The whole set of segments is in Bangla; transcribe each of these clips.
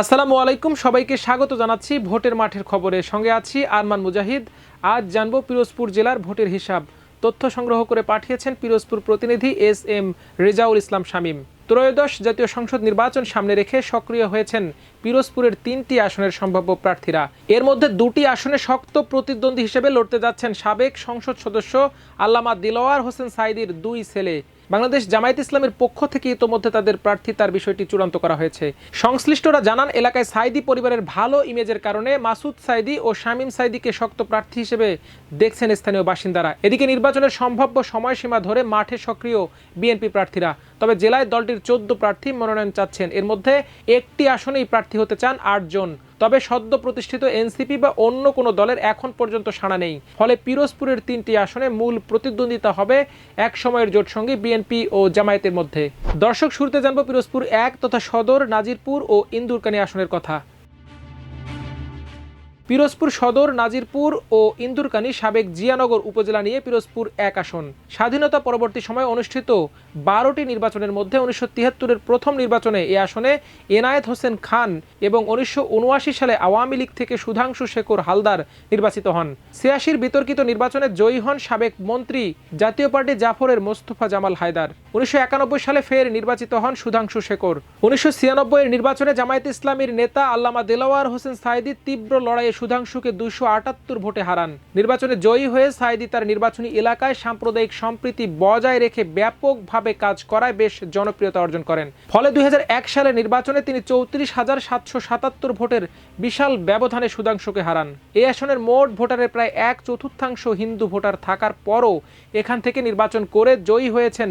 আসসালামু আলাইকুম, সবাইকে স্বাগত জানাচ্ছি ভোটের মাঠের খবরে। সঙ্গে আছি আরমান মুজাহিদ। আজ জানব পিরোজপুর জেলার ভোটের হিসাব। তথ্য সংগ্রহ করে পাঠিয়েছেন পিরোজপুর প্রতিনিধি এস এম রেজাউল ইসলাম শামীম। ত্রয়োদশ জাতীয় সংসদ নির্বাচন সামনে রেখে সক্রিয় হয়েছেন পিরোজপুরের তিনটি আসনের সম্ভাব্য প্রার্থীরা। এর মধ্যে দুটি আসনে শক্ত প্রতিদ্বন্দ্বী হিসেবে লড়তে যাচ্ছেন সাবেক সংসদ সদস্য আল্লামা দিলওয়ার হোসেন সাইদির দুই ছেলে। বাংলাদেশ জামায়াত ইসলামের পক্ষ থেকে ইতোমধ্যে তাদের প্রার্থিতার বিষয়টি চূড়ান্ত করা হয়েছে। সংশ্লিষ্টরা জানান, এলাকায় সাইদি পরিবারের ভালো ইমেজের কারণে মাসুদ সাইদি ও শামীম সাইদিকে শক্ত প্রার্থী হিসেবে দেখছেন স্থানীয় বাসিন্দারা। এদিকে নির্বাচনের সম্ভাব্য সময়সীমা ধরে মাঠে সক্রিয় বিএনপি প্রার্থীরা। তবে জেলায় দলটির চোদ্দ প্রার্থী মনোনয়ন চাচ্ছেন। এর মধ্যে একটি আসনেই প্রার্থী হতে চান আটজন। তবে সদ্য প্রতিষ্ঠিত এনসিপি বা অন্য কোনো দলের এখন পর্যন্ত সাড়া নেই। ফলে পিরোজপুরের তিনটি আসনে মূল প্রতিদ্বন্দ্বিতা হবে এক সময়ের জোট সঙ্গে বিএনপি ও জামায়াতের মধ্যে। দর্শক শুরুতে জানব পিরোজপুর এক তথা সদর, নাজিরপুর ও ইন্দুরকানি আসনের কথা। পিরোজপুর সদর, নাজিরপুর ও ইন্দুরকানী সাবেক জিয়ানগর উপজেলা নিয়ে পিরোজপুর এক আসন। স্বাধীনতা পরবর্তী সময়ে অনুষ্ঠিত বারোটি নির্বাচনের মধ্যে উনিশশো তিয়াত্তরের প্রথম নির্বাচনে এ আসনে এনায়েত হোসেন খান এবং উনিশশো উনআশি সালে আওয়ামী লীগ থেকে সুধাংশু শেখর হালদার নির্বাচিত হন। ছিয়াশির বিতর্কিত নির্বাচনে জয়ী হন সাবেক মন্ত্রী জাতীয় পার্টি জাফরের মোস্তফা জামাল হায়দার। উনিশশো একানব্বই সালে ফের নির্বাচিত হন সুধাংশু শেখর। উনিশশো ছিয়ানব্বই এর নির্বাচনে জামায়াত ইসলামীর নেতা আল্লামা দেলাওয়ার হোসেন সাইদি তীব্র লড়াইয়ে সুধাংশুকে দুশো আটাত্তর ভোটে হারান। নির্বাচনে জয়ী হয়ে সাইদি তার নির্বাচনী এলাকায় সাম্প্রদায়িক সম্প্রীতি বজায় রেখে ব্যাপকভাবে কাজ করায় বেশ জনপ্রিয়তা অর্জন করেন। ফলে দুই সালে নির্বাচনে তিনি চৌত্রিশ হাজার সাতশো সাতাত্তর ভোটের বিশাল ব্যবধানে সুধাংশুকে হারান। এই আসনের মোট ভোটারের প্রায় এক চতুর্থাংশ হিন্দু ভোটার থাকার পরও এখান থেকে নির্বাচন করে জয়ী হয়েছেন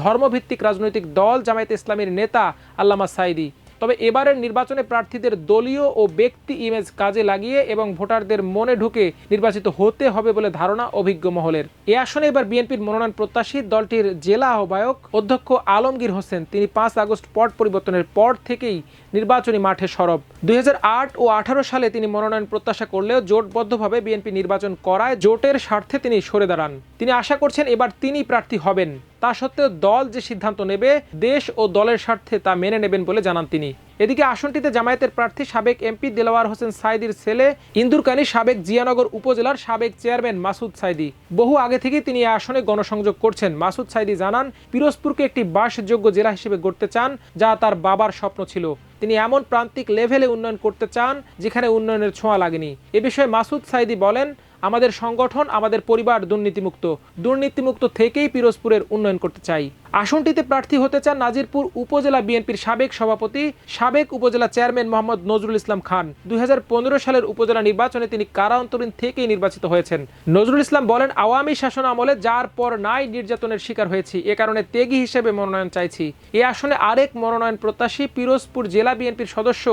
ধর্মভিত্তিক রাজনৈতিক দল জামায়াত ইসলামীর নেতা আল্লামা সাইদি তবে এবারের নির্বাচনে প্রার্থীদের দলীয় ও ব্যক্তি ইমেজ কাজে লাগিয়ে এবং ভোটারদের মনে ঢুকে নির্বাচিত হতে হবে বলে ধারণা অভিজ্ঞ মহলের। এ আসনে এবার বিএনপির মনোনয়ন প্রত্যাশী দলটির জেলা আহ্বায়ক অধ্যক্ষ আলমগীর হোসেন। তিনি পাঁচ আগস্ট পট পরিবর্তনের পর থেকেই নির্বাচনী মাঠে সরব। দুই হাজার আট ও আঠারো সালে তিনি মনোনয়ন প্রত্যাশা করলেও জোটবদ্ধভাবে বিএনপি নির্বাচন করায় জোটের স্বার্থে তিনি সরে দাঁড়ান। তিনি আশা করছেন এবার তিনি প্রার্থী হবেন। তা সত্ত্বেও দল যে সিদ্ধান্ত নেবে, দেশ ও দলের স্বার্থে তা মেনে নেবেন বলে জানান তিনি। এদিকে আসনটিতে জামায়াতের প্রার্থী সাবেক এমপি দেলাওয়ার হোসেন সাইদির ছেলে ইন্দুরকানী সাবেক জিয়ানগর উপজেলার সাবেক চেয়ারম্যান মাসুদ সাইদি। বহু আগে থেকেই তিনি এই আসনে গণসংযোগ করছেন। মাসুদ সাইদি জানান, পিরোজপুরকে একটি বাসযোগ্য জেলা হিসেবে গড়তে চান, যা তার বাবার স্বপ্ন ছিল। তিনি এমন প্রান্তিক লেভেলে উন্নয়ন করতে চান, যেখানে উন্নয়নের ছোঁয়া লাগেনি। এ বিষয়ে মাসুদ সাইদি বলেন আমাদের সংগঠন, আমাদের পরিবার দুর্নীতিমুক্ত। দুর্নীতিমুক্ত থেকেই পিরোজপুরের উন্নয়ন করতে চাই। আসনটিতে প্রার্থী হতে চান নাজিরপুর উপজেলা বিএনপির সাবেক সভাপতি, সাবেক উপজেলা চেয়ারম্যান মোহাম্মদ নজরুল ইসলাম খান। দুই হাজার পনেরো সালের উপজেলা নির্বাচনে তিনি কারান্তরীণ থেকেই নির্বাচিত হয়েছেন। নজরুল ইসলাম বলেন, আওয়ামী শাসন আমলে যার পর নাই নির্যাতনের শিকার হয়েছি, এ কারণে তেগি হিসেবে মনোনয়ন চাইছি। এ আসনে আরেক মনোনয়ন প্রত্যাশী পিরোজপুর জেলা বিএনপির সদস্য,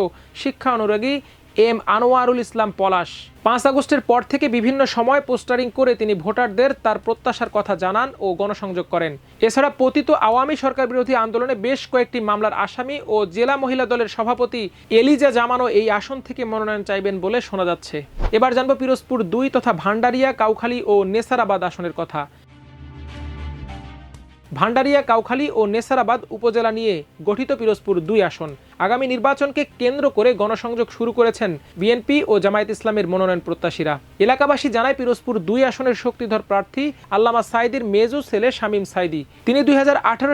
শিক্ষা অনুরাগী এম আনোয়ারুল ইসলাম পলাশ। পাঁচ আগস্টের পর থেকে বিভিন্ন সময় পোস্টারিং করে তিনি ভোটারদের তার প্রত্যাশার কথা জানান ও গণসংযোগ করেন। এছাড়া পতিত আওয়ামী সরকার বিরোধী আন্দোলনে বেশ কয়েকটি মামলার আসামি ও জেলা মহিলা দলের সভাপতি এলিজা জামানো এই আসন থেকে মনোনয়ন চাইবেন বলে শোনা যাচ্ছে। এবার জানব পিরোজপুর দুই তথা ভান্ডারিয়া, কাউখালী ও নেসারাবাদ আসনের কথা। ভান্ডারিয়া, কাউখালী ও নেসারাবাদ উপজেলা নিয়ে গঠিত পিরোজপুর দুই আসন। আগামী নির্বাচনকে কেন্দ্র করে গণসংযোগ শুরু করেছেন বিএনপি ও জামায়াত ইসলামের মনোনয়ন প্রত্যাশীরা। এলাকাবাসী জানায়, পিরোজপুর দুই আসনের শক্তিধর প্রার্থী আল্লামা সাইদির মেজু ছেলে শামীম সাইদি। তিনি দুই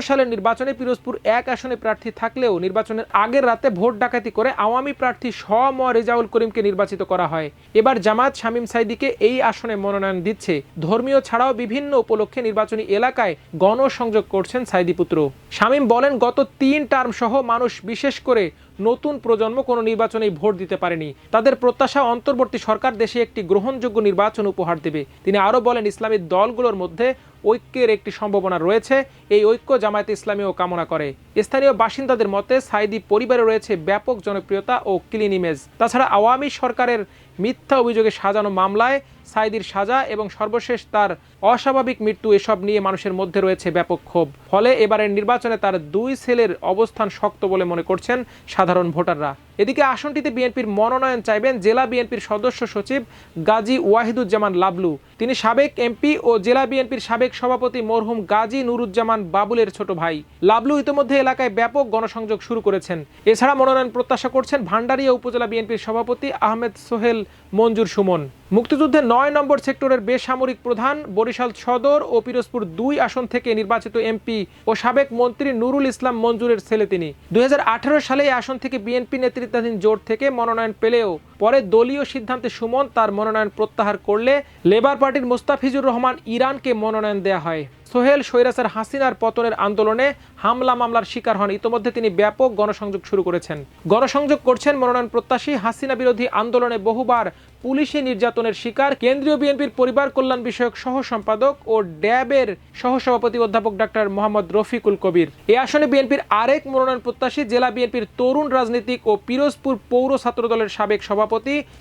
সালের নির্বাচনে পিরোজপুর এক আসনে প্রার্থী থাকলেও নির্বাচনের আগের রাতে ভোট ডাকাতি করে আওয়ামী প্রার্থী স ম রেজাউল করিমকে নির্বাচিত করা হয়। এবার জামাত শামীম সাইদিকে এই আসনে মনোনয়ন দিচ্ছে। ধর্মীয় ছাড়াও বিভিন্ন উপলক্ষে নির্বাচনী এলাকায় গণসংযোগ করছেন সাইদি পুত্র। শামীম বলেন, গত তিন টার্ম সহ মানুষ বিশেষ করে করে নতুন প্রজন্ম কোনো নির্বাচনেই ভোট দিতে পারেনি। তাদের প্রত্যাশা অন্তর্বর্তী সরকার দেশে একটি গ্রহণযোগ্য নির্বাচন উপহার দেবে। তিনি আরও বলেন, ইসলামী দলগুলোর মধ্যে ঐক্যের একটি সম্ভাবনা রয়েছে। এই ঐক্য জামায়াত ইসলামীও কামনা করে। স্থানীয় বাসিন্দাদের মতে, সাইদি পরিবারে রয়েছে ব্যাপক জনপ্রিয়তা ও ক্লিন ইমেজ। তাছাড়া আওয়ামী সরকারের মিথ্যা অভিযোগে সাজানো মামলায় সাইদির সাজা এবং সর্বশেষ তার অস্বাভাবিক মৃত্যু এসব নিয়ে মানুষের মধ্যে রয়েছে ব্যাপক ক্ষোভ। ফলে এবারের নির্বাচনে তার দুই ছেলের অবস্থান শক্ত বলে মনে করছেন সাধারণ ভোটাররা। এদিকে আসনটিতে বিএনপির মনোনয়ন চাইবেন জেলা বিএনপির সদস্য সচিব গাজী ওয়াহিদুজ্জামান লাবলু। তিনি সাবেক এমপি ও জেলা বিএনপির সাবেক সভাপতি মরহুম গাজী নুরুজ্জামান বাবুলের ছোট ভাই। লাবলু ইতিমধ্যে এলাকায় ব্যাপক গণসংযোগ শুরু করেছেন। এছাড়া মনোনয়ন প্রত্যাশা করছেন ভান্ডারিয়া উপজেলা বিএনপির সভাপতি আহমেদ সোহেল মঞ্জুর সুমন। মুক্তিযুদ্ধে নয় নম্বর সেক্টরের বেসামরিক প্রধান বরিশাল সদর ও পিরোজপুর দুই আসন থেকে নির্বাচিত এমপি ও সাবেক মন্ত্রী নুরুল ইসলাম মঞ্জুরের ছেলে তিনি। দুই হাজার আঠারো সালে এই আসন থেকে বিএনপি নেতৃত্বাধীন জোট থেকে মনোনয়ন পেলেও পরে দলীয় সিদ্ধান্তে সুমন তার মনোনয়ন প্রত্যাহার করলে লেবার পার্টির মোস্তাফিজুর রহমান ইরানকে মনোনয়ন দেয়া হয়। সোহেল সৈরাসের হাসিনার পতনের আন্দোলনে হামলা মামলার শিকার হন। ইতোমধ্যে তিনি ব্যাপক গণসংযোগ শুরু করেছেন। গণসংযোগ করছেন মনোনয়ন প্রত্যাশী হাসিনা বিরোধী আন্দোলনে বহুবার পুলিশি নির্যাতনের শিকার। কেন্দ্রীয় বিএনপির পরিবার কল্যাণ বিষয়ক সহ সম্পাদক ও ড্যাবের সহসভাপতি অধ্যাপক ডাক্তার মোহাম্মদ রফিকুল কবির। এ আসনে বিএনপির আরেক মনোনয়ন প্রত্যাশী জেলা বিএনপির তরুণ রাজনীতিক ও পিরোজপুর পৌর ছাত্র দলের সাবেক সভাপতি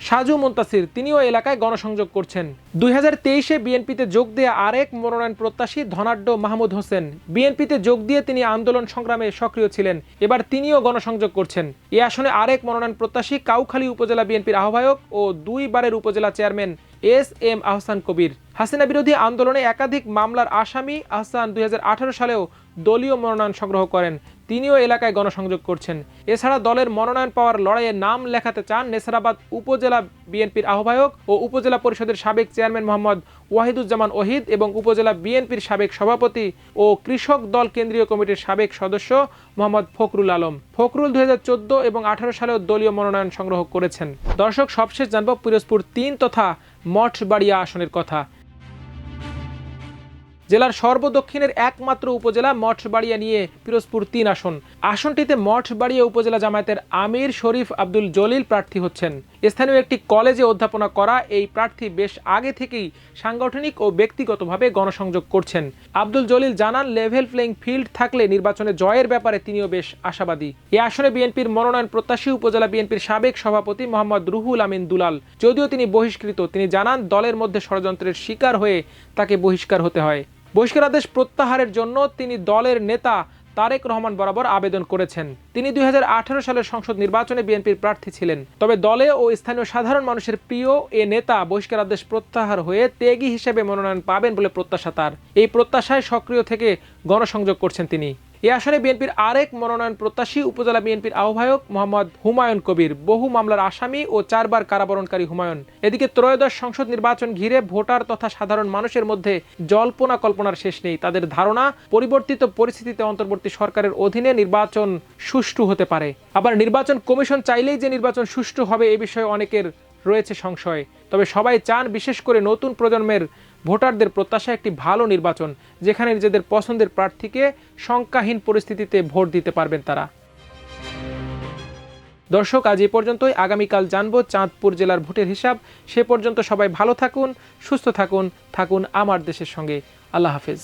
সাজু মুন্তাসির, তিনিও এলাকায় গণসংযোগ করছেন। দুই হাজার তেইশে বিএনপিতে যোগ দেয়া আরেক মনোনয়ন প্রত্যাশী ধনাঢ্য মাহমুদ হোসেন। বিএনপিতে যোগ দিয়ে তিনি আন্দোলন সংগ্রামে সক্রিয় ছিলেন। এবার তিনিও গণসংযোগ করছেন। এ আসনে আরেক মনোনয়ন প্রত্যাশী কাউখালী উপজেলা বিএনপির আহ্বায়ক ও দুইবারের উপজেলা chairman S M Ahsan Kabir. Hasina বিরোধী আন্দোলনে একাধিক মামলার আসামি আহসান দুই হাজার আঠারো সালেও দলীয় মনোনয়ন সংগ্রহ করেন। তিনিও এলাকায় গণসংযোগ করছেন। এছাড়া দলের মনোনয়ন পাওয়ার লড়াইয়ে নাম লেখাতে চান নেসারাবাদ উপজেলা বিএনপির আহ্বায়ক ও উপজেলা পরিষদের সাবেক চেয়ারম্যান মোহাম্মদ ওয়াহিদুজ্জামান ওহিদ এবং উপজেলা বিএনপির সাবেক সভাপতি ও কৃষক দল কেন্দ্রীয় কমিটির সাবেক সদস্য মোহাম্মদ ফখরুল আলম। ফখরুল দুই হাজার চোদ্দ এবং আঠারো সালেও দলীয় মনোনয়ন সংগ্রহ করেছেন। দর্শক, সবশেষ জানব পিরোজপুর তিন তথা মঠবাড়িয়া আসনের কথা। জেলার সর্বদক্ষিণের একমাত্র উপজেলা মঠবাড়িয়া নিয়ে পিরোজপুর তিন আসন। আসনটিতে মঠবাড়িয়া উপজেলা জামায়াতের আমির শরীফ আব্দুল জলিল প্রার্থী হচ্ছেন। স্থানীয় একটি কলেজে অধ্যাপনা করা এই প্রার্থী বেশ আগে থেকেই সাংগঠনিক ও ব্যক্তিগতভাবে গণসংযোগ করছেন। আব্দুল জলিল জানান লেভেল প্লেইং ফিল্ড থাকলে নির্বাচনে জয়ের ব্যাপারে তিনিও বেশ আশাবাদী। এ আসনে বিএনপির মনোনয়ন প্রত্যাশী উপজেলা বিএনপির সাবেক সভাপতি মোহাম্মদ রুহুল আমিন দুলাল। যদিও তিনি বহিষ্কৃত, তিনি জানান, দলের মধ্যে ষড়যন্ত্রের শিকার হয়ে তাকে বহিষ্কার হতে হয়। বহিষ্কারাদেশ প্রত্যাহারের জন্য তিনি দলের নেতা তারেক রহমান বরাবর আবেদন করেছেন। তিনি দুই হাজার আঠারো সালের সংসদ নির্বাচনে বিএনপির প্রার্থী ছিলেন। তবে দলে ও স্থানীয় সাধারণ মানুষের প্রিয় এ নেতা বহিষ্কারাদেশ প্রত্যাহার হয়ে ত্যাগী হিসেবে মনোনয়ন পাবেন বলে প্রত্যাশা তার। এই প্রত্যাশায় সক্রিয় থেকে গণসংযোগ করছেন তিনি। এ আসনে বিএনপির আরেক মনোনয়ন প্রত্যাশী উপজেলা বিএনপির আহ্বায়ক মোহাম্মদ হুমায়ুন কবির। বহু মামলার আসামি ও চারবার কারাবরণকারী হুমায়ুন। এদিকে ত্রয়োদশ সংসদ নির্বাচন ঘিরে ভোটার তথা সাধারণ মানুষের মধ্যে জল্পনা কল্পনার শেষ নেই। তাদের ধারণা, পরিবর্তিত পরিস্থিতিতে অন্তর্বর্তী সরকারের অধীনে নির্বাচন সুষ্ঠু হতে পারে। আবার নির্বাচন কমিশন চাইলেই যে নির্বাচন সুষ্ঠু হবে এ বিষয়ে অনেকের রয়েছে সংশয়। তবে সবাই চান বিশেষ করে নতুন প্রজন্মের ভোটারদের প্রত্যাশা একটি ভালো নির্বাচন, যেখানে নিজেদের পছন্দের প্রার্থীকে শঙ্কাহীন পরিস্থিতিতে ভোট দিতে পারবেন তারা। দর্শক, আজ এ পর্যন্তই। আগামীকাল জানব চাঁদপুর জেলার ভোটের হিসাব। সে পর্যন্ত সবাই ভালো থাকুন, সুস্থ থাকুন থাকুন আমার দেশের সঙ্গে। আল্লাহ হাফেজ।